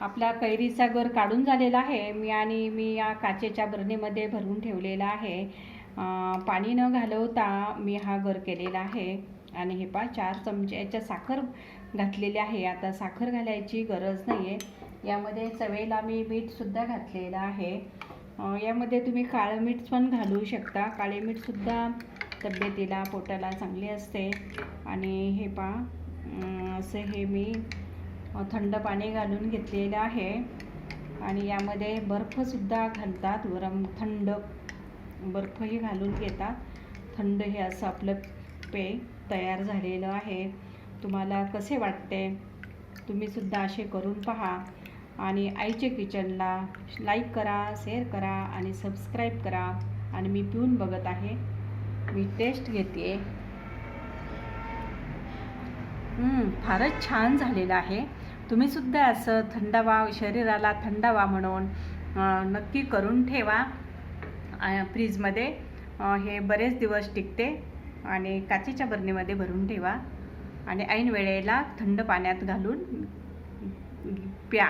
आपला कैरीचा गर काढून झालेला आहे. मी आणि मी या काचेच्या बरणीमध्ये भरून ठेवलेला आहे. पाणी न घालवता मी हा गर केलेला आहे. आणि हे पा चार चमचे याच्या साखर घातलेली आहे. आता साखर घालायची गरज नाही आहे यामध्ये चवेला मी मीठसुद्धा घातलेलं आहे. यामध्ये तुम्ही काळं मीठ पण घालू शकता. काळे मीठसुद्धा तब्येतीला पोटाला चांगली असते. आणि हे पा असं हे मी थंड पाणी घालून घेतलेलं आहे. आणि यामध्ये बर्फसुद्धा घालतात. गरम थंड बर्फही घालून घेतात. थंड हे असं आपलं पेय तयार झालेलं आहे. तुम्हाला कसे वाटते? तुम्हीसुद्धा असे करून पहा. आणि आईचे किचनला लाईक करा शेअर करा आणि सबस्क्राईब करा. आणि मी पिऊन बघत आहे. मी टेस्ट घेते आहे फारच छान झालेलं आहे. तुम्हीसुद्धा असं थंडावा शरीराला थंडावा म्हणून नक्की करून ठेवा. फ्रीजमध्ये. हे बरेच दिवस टिकते आणि काचेच्या बरणीमध्ये भरून ठेवा. आणि ऐन वेळेला थंड पाण्यात घालून प्या.